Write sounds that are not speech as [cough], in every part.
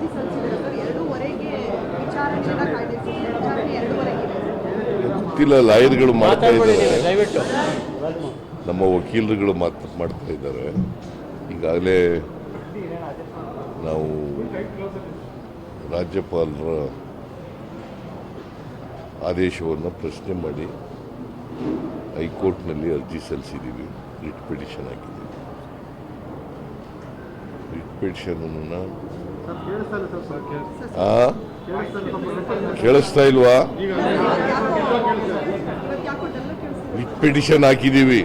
ಅರ್ಜಿ ಸರ್ ಎರಡೂವರೆಗೆ ವಿಚಾರಣೆಯನ್ನ ಕಾಯ್ದಿರಿಸಿದ್ದಾರೆ ವಿಚಾರಣೆ ಎರಡೂವರೆಗೆ ಇದೆ. ಗೊತ್ತಿಲ್ಲ ಲಾಯರ್ಗಳು ಮಾಡ್ತಾ ಇದ್ದಾರೆ. ದಯವಿಟ್ಟು. ನಮ್ಮ ವಕೀಲರುಗಳು ಮಾತು ಮಾಡ್ತಾ ಇದ್ದಾರೆ. ಈಗಾಗಲೇ ನಾವು ರಾಜ್ಯಪಾಲರ ಆದೇಶವನ್ನು ಪ್ರಶ್ನೆ ಮಾಡಿ ಹೈಕೋರ್ಟ್ನಲ್ಲಿ ಅರ್ಜಿ ಸಲ್ಲಿಸಿದ್ದೀವಿ ರಿಟ್ ಪಿಟಿಷನ್ ಹಾಕಿದ್ದೀವಿ. ರಿಟ್ ಪಿಟಿಷನನ್ನು ಕೇಳಿಸ್ತಾ ಇಲ್ವಾ? ರಿಟ್ ಪಿಟಿಷನ್ ಹಾಕಿದ್ದೀವಿ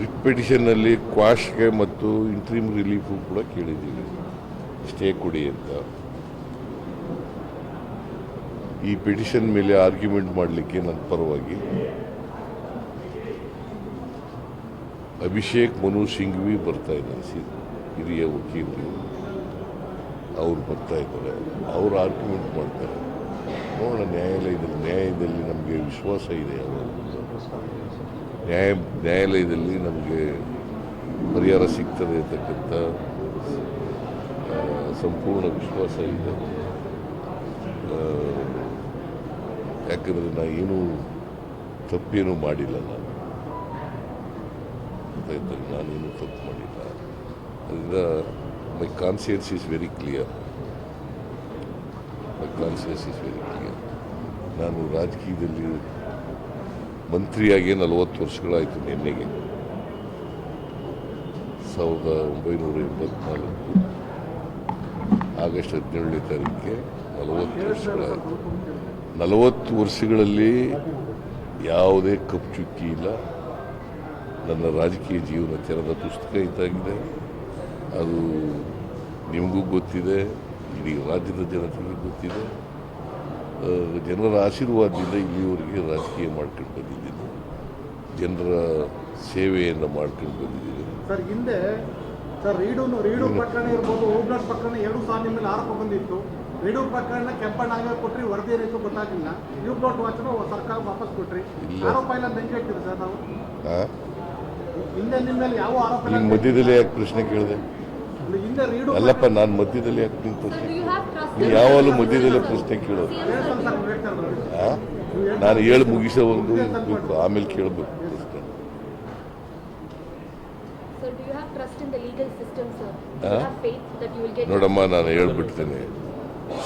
ರಿಟ್ ಪಿಟಿಷನ್ನಲ್ಲಿ ಕ್ವಾಶ್ಗೆ ಮತ್ತು ಇಂಟ್ರೀಮ್ ರಿಲೀಫು ಕೂಡ ಕೇಳಿದ್ದೀವಿ. ಸ್ಟೇ ಕೊಡಿ ಅಂತ. ಈ ಪಿಟಿಷನ್ ಮೇಲೆ ಆರ್ಗ್ಯುಮೆಂಟ್ ಮಾಡಲಿಕ್ಕೆ ನನ್ನ ಪರವಾಗಿ ಅಭಿಷೇಕ್ ಮನು ಸಿಂಘ್ವಿ ಬರ್ತಾ ಇದ್ದಾರೆ. ಹಿರಿಯ ವಕೀಲರು ಅವರು ಬರ್ತಾ ಇದ್ದಾರೆ. ಅವ್ರು ಆರ್ಗ್ಯುಮೆಂಟ್ ಮಾಡ್ತಾರೆ. ನೋಡೋಣ, ನ್ಯಾಯಾಲಯದಲ್ಲಿ, ನ್ಯಾಯದಲ್ಲಿ ನಮಗೆ ವಿಶ್ವಾಸ ಇದೆ ನ್ಯಾಯ, ನ್ಯಾಯಾಲಯದಲ್ಲಿ ನಮಗೆ ಪರಿಹಾರ ಸಿಗ್ತದೆ ಅಂತಕ್ಕಂಥ ಸಂಪೂರ್ಣ ವಿಶ್ವಾಸ ಇದೆ. ಯಾಕಂದರೆ ನಾನು ಏನೂ ತಪ್ಪೇನೂ ಮಾಡಿಲ್ಲ ನಾನು. ಗೊತ್ತಾಯ್ತಾ? ನಾನೇನು ತಪ್ಪು ಮಾಡಿಲ್ಲ. ಅದರಿಂದ my conscience is very clear My conscience is very clear ನಾನು ರಾಜಕೀಯದಲ್ಲಿ ಮಂತ್ರಿಯಾಗಿ ನಲವತ್ತು ವರ್ಷಗಳಾಯಿತು ನಿನ್ನೆಗೆ. ಸಾವಿರದ ಒಂಬೈನೂರ ಎಂಬತ್ನಾಲ್ಕು ಆಗಸ್ಟ್ ಹದಿನೇಳನೇ ತಾರೀಕಿಗೆ ನಲವತ್ತು ವರ್ಷಗಳಾಯಿತು. ನಲವತ್ತು ವರ್ಷಗಳಲ್ಲಿ ಯಾವುದೇ ಕಪ್ಪು ಚುಕ್ಕಿ ಇಲ್ಲ. ನನ್ನ ರಾಜಕೀಯ ಜೀವನ ತೆರೆದ ಪುಸ್ತಕ ಇದ್ದಾಗಿದೆ ಅದು ನಿಮಗೂ ಗೊತ್ತಿದೆ ಇಡೀ ರಾಜ್ಯದ ಜನತೆಗೆ ಗೊತ್ತಿದೆ. ಜನರ ಆಶೀರ್ವಾದದಿಂದ ಇಲ್ಲಿವರೆಗೆ ರಾಜಕೀಯ ಮಾಡ್ಕೊಂಡು ಬಂದಿದ್ದೀನಿ. ಜನರ ಸೇವೆಯನ್ನು ಮಾಡ್ಕೊಂಡು ಬಂದಿದ್ದೀನಿ. ಸರ್ ಹಿಂದೆ ಸರ್ ರೀಡೂನು ರೀಡು ಪ್ರಕರಣ ಇರ್ಬೋದು ಓಬ್ಲಾಸ್ ಪ್ರಕರಣ ಎರಡು ಸಾವಿರ ನಿಮ್ಮ ಮೇಲೆ ಆರೋಪ ಬಂದಿತ್ತು. ರೀಡು ಪ್ರಕರಣ ಕೆಂಪಣ್ಣ ಕೊಟ್ರಿ ವರದಿ ಏನಿತ್ತು ಗೊತ್ತಾಗಿಲ್ಲ ನೀವು ಬ್ಲಾಟ್ ವಾಚ್ ಸರ್ಕಾರ ವಾಪಸ್ ಕೊಟ್ರಿ. ಆರೋಪ ಇಲ್ಲ ಅಂತ ಹೇಳ್ತೀವಿ ಹೇಳ್ತೀರಿ ಸರ್ ನಾವು? ಹಿಂದೆ ನಿಮ್ಮ ಮೇಲೆ ಯಾವ ಆರೋಪ ಮಧ್ಯದಲ್ಲಿ ಯಾಕೆ ಪ್ರಶ್ನೆ ಕೇಳಿದೆ? ರೀಡು ಅಲ್ಲಪ್ಪ ನಾನು ಮಧ್ಯದಲ್ಲಿ ಯಾಕೆ ನಿಂಗೆ ಪ್ರಶ್ನೆ Do you have ನೀ ಯಾವಾಗಲೂ ಮಧ್ಯದಲ್ಲೇ ಪ್ರಶ್ನೆ ಕೇಳೋದು. ನೀವು? ನಾನು ಹೇಳಿ ಮುಗಿಸೋವರೆಗೂ ಇರಬೇಕು ಆಮೇಲೆ ಕೇಳಬೇಕು ಪ್ರಶ್ನೆ ನೋಡಮ್ಮ ನಾನು ಹೇಳ್ಬಿಡ್ತೇನೆ.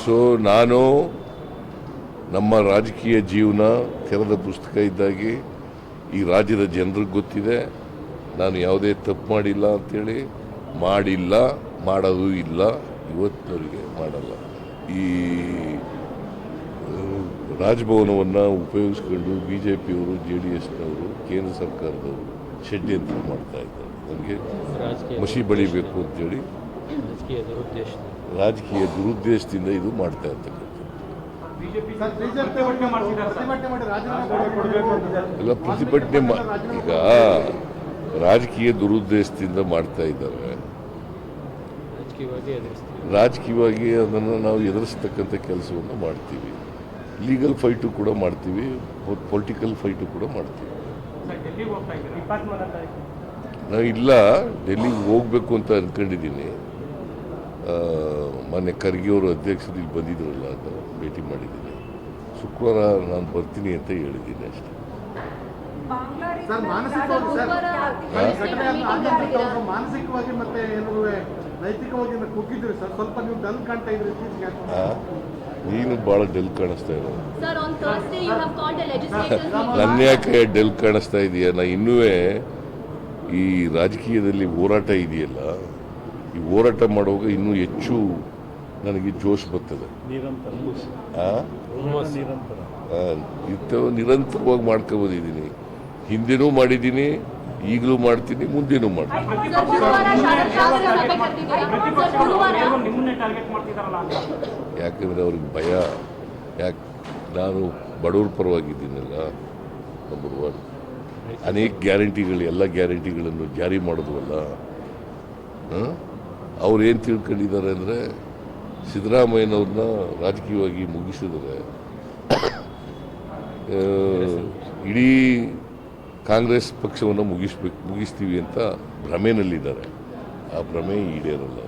ಸೊ ನಾನು ನಮ್ಮ ರಾಜಕೀಯ ಜೀವನ ತೆರೆದ ಪುಸ್ತಕ ಇದ್ದಾಗಿ ಈ ರಾಜ್ಯದ ಜನರಿಗೆ ಗೊತ್ತಿದೆ. ನಾನು ಯಾವುದೇ ತಪ್ಪು ಮಾಡಿಲ್ಲ ಅಂತೇಳಿ ಮಾಡಿಲ್ಲ ಮಾಡೋದು ಇಲ್ಲ ಇವತ್ತವರಿಗೆ ಮಾಡಲ್ಲ. ಈ ರಾಜಭವನವನ್ನು ಉಪಯೋಗಿಸ್ಕೊಂಡು ಬಿ ಜೆ ಪಿಯವರು ಜೆ ಡಿ ಎಸ್ನವರು ಕೇಂದ್ರ ಸರ್ಕಾರದವರು ಷಡ್ಯಂತ್ರ ಮಾಡ್ತಾ ಇದ್ದಾರೆ. ನನಗೆ ರಾಜಕೀಯ ಮಸಿ ಬಳಿಬೇಕು ಅಂತೇಳಿ ರಾಜಕೀಯ ದುರುದ್ದೇಶ ರಾಜಕೀಯ ದುರುದ್ದೇಶದಿಂದ ಇದು ಮಾಡ್ತಾ ಇರ್ತಕ್ಕಂಥದ್ದು. ಅಂತ ಎಲ್ಲ ಪ್ರತಿಭಟನೆ ಮಾ ಈಗ ರಾಜಕೀಯ ದುರುದ್ದೇಶದಿಂದ ಮಾಡ್ತಾ ಇದ್ದಾರೆ. ರಾಜಕೀಯವಾಗಿ ಅದನ್ನು ನಾವು ಎದುರಿಸ್ತಕ್ಕಂಥ ಕೆಲಸವನ್ನು ಮಾಡ್ತೀವಿ. ಲೀಗಲ್ ಫೈಟು ಕೂಡ ಮಾಡ್ತೀವಿ ಪೊಲಿಟಿಕಲ್ ಫೈಟು ಕೂಡ ಮಾಡ್ತೀವಿ. ನಾವು ಇಲ್ಲ ಡೆಲ್ಲಿಗೆ ಹೋಗ್ಬೇಕು ಅಂತ ಅಂದ್ಕೊಂಡಿದ್ದೀನಿ ಮೊನ್ನೆ ಖರ್ಗೆ ಅವರು ಅಧ್ಯಕ್ಷರು ಇಲ್ಲಿ ಬಂದಿದ್ರಲ್ಲ ಅಂತ ಭೇಟಿ ಮಾಡಿದ್ದೀನಿ. ಶುಕ್ರವಾರ ನಾನು ಬರ್ತೀನಿ ಅಂತ ಹೇಳಿದ್ದೀನಿ ಅಷ್ಟೇ. ಸರ್ ಮಾನಸಿಕವಾಗಿ ನೀನು ಭಾಳ ಡೆಲ್ ಕಾಣಿಸ್ತಾ ಇರೋದು. Sir, on Thursday you have called a legislators meeting. ನನ್ನ ಯಾಕೆ ಡೆಲ್ ಕಾಣಿಸ್ತಾ ಇದೆಯಾ? ನಾ ಇನ್ನೂ ಈ ರಾಜಕೀಯದಲ್ಲಿ ಹೋರಾಟ ಇದೆಯಲ್ಲ ಈ ಹೋರಾಟ ಮಾಡುವಾಗ ಇನ್ನೂ ಹೆಚ್ಚು ನನಗೆ ಜೋಶ್ ಬರ್ತದೆ. ಆ? ಆ, ಇಂಥವು ನಿರಂತರವಾಗಿ ಮಾಡ್ಕೊಬೋದಿದ್ದೀನಿ ಹಿಂದೆನೂ ಮಾಡಿದ್ದೀನಿ ಈಗಲೂ ಮಾಡ್ತೀನಿ ಮುಂದೇನೂ ಮಾಡ್ತೀನಿ. ಯಾಕಂದರೆ ಅವ್ರಿಗೆ ಭಯ. ಯಾಕೆ ನಾನು ಬಡವ್ರ ಪರವಾಗಿದ್ದೀನಲ್ಲ ನಂಬರ್ ಒನ್ ಅನೇಕ ಗ್ಯಾರಂಟಿಗಳು ಎಲ್ಲ ಗ್ಯಾರಂಟಿಗಳನ್ನು ಜಾರಿ ಮಾಡಿದ್ವಲ್ಲ ಅವ್ರು ಏನು ತಿಳ್ಕೊಂಡಿದ್ದಾರೆ ಅಂದರೆ ಸಿದ್ದರಾಮಯ್ಯನವ್ರನ್ನ ರಾಜಕೀಯವಾಗಿ ಮುಗಿಸಿದರೆ [coughs] ಇಡೀ ಕಾಂಗ್ರೆಸ್ ಪಕ್ಷವನ್ನು ಮುಗಿಸ್ಬೇಕು ಮುಗಿಸ್ತೀವಿ ಅಂತ ಭ್ರಮೆನಲ್ಲಿದ್ದಾರೆ. ಆ ಭ್ರಮೆ ಈಡೇರಲ್ಲ?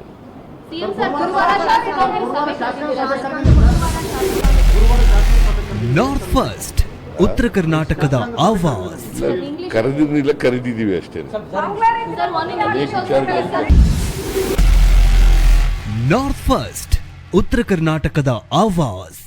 ನಾರ್ತ್ ಫಸ್ಟ್ ಉತ್ತರ ಕರ್ನಾಟಕದ ಆವಾಸ್. ಕರೆದಿರಲಿಲ್ಲ ಕರೆದಿದ್ದೀವಿ ಅಷ್ಟೇ. ಅನೇಕ ನಾರ್ತ್ ಫಸ್ಟ್ ಉತ್ತರ ಕರ್ನಾಟಕದ ಆವಾಸ್.